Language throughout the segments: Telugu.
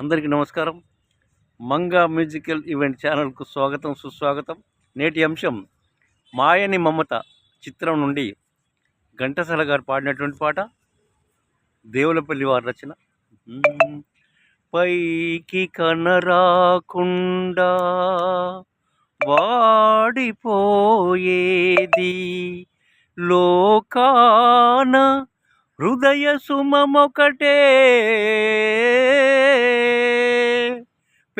అందరికీ నమస్కారం. మంగా మ్యూజికల్ ఈవెంట్ ఛానల్కు స్వాగతం సుస్వాగతం. నేటి అంశం మాయని మమత చిత్రం నుండి ఘంటసాల గారు పాడినటువంటి పాట దేవులపల్లి వారి రచన. పైకి కనరాకుండా వాడిపోయేది లోకాన హృదయ సుమమొకటే.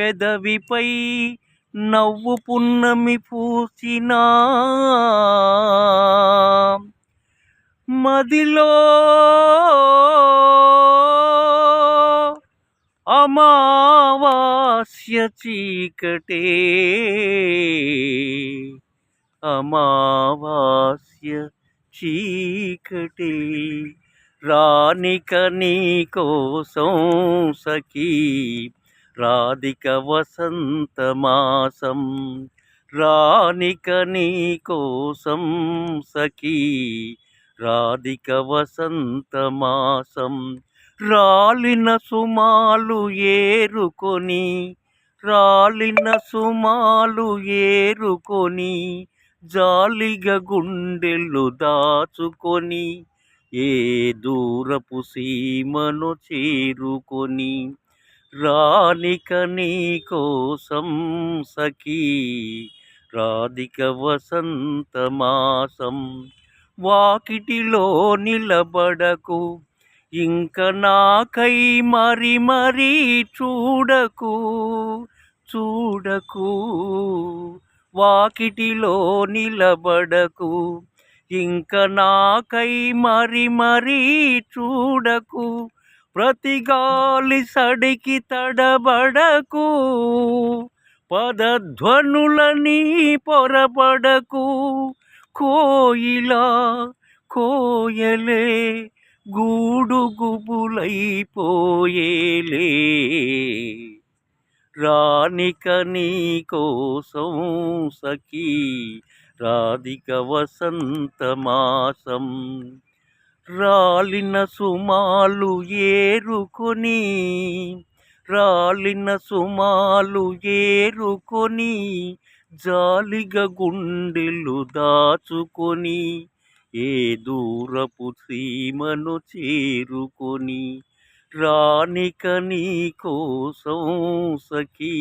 పెదవిపై నవ్వు పున్నమి పూసినా. మదిలో అమావాస్య చీకటే. అమావాస్య చీకటే. రానిక నీ కోసం సఖీ రాధిక వసంత మాసం రానిక నీ కోసం సఖీ. రాధిక వసంత మాసం రాలిన సుమాలు ఏరుకొని రాలిన సుమాలు ఏరుకొని జాలిగ గుండెలు దాచుకొని ఏ దూరపు సీమను చేరుకొని రానిక నీ కోసం సఖీ రాధిక వసంత మాసం. వాకిటిలో నిలబడకు ఇంక నాకై మరి మరి చూడకు చూడకు. వాకిటిలో నిలబడకు ఇంక నాకై మరి మరి చూడకు. ప్రతి గాలి సడికి తడబడకు పదధ్వనులని పొరపడకు కోయిలా కోయలే గూడుగుబులైపోయేలే. రానిక నీ కోసం సఖీ రాధిక వసంత మాసం. రాలిన సుమాలు ఏరుకొని రాలిన సుమాలు ఏరుకొని జాలిగ గుండెలు దాచుకొని ఏ దూరపు సీమను చేరుకొని రానిక నీ కోసం సఖీ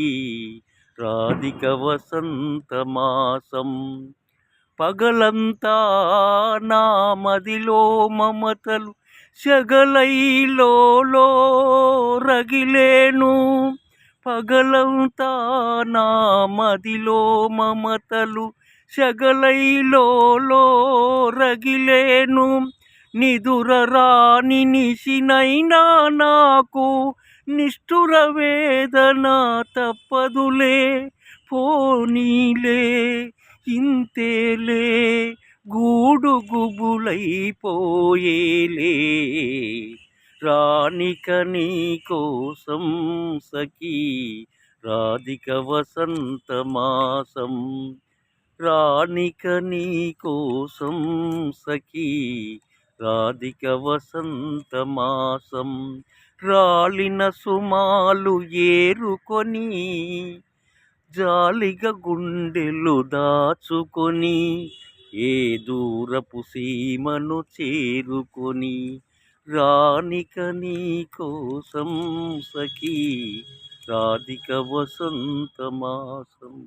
రాధిక వసంత మాసం. పగలంతా నా మదిలో మమతలు శగలైలో రగిలేను. పగలంతా నా మదిలో మమతలు శగలైలో రగిలేను. నిదుర రాని నిశినైనా నాకు నిష్ఠుర వేదన తప్పదులే పోనీలే. ఇంతేలే గూడు గుబులైపోయేలే నీ కోసం సఖీ రాధిక వసంత మాసం. రాణిక నీ కోసం సఖీ రాధిక వసంత మాసం. రాలిన సుమాలు ఏరుకొని జాలిగా గుండెలు దాచుకొని ఏ దూరపు సీమను చేరుకొని రానిక నీ కోసం సఖీ రాధిక వసంత మాసం.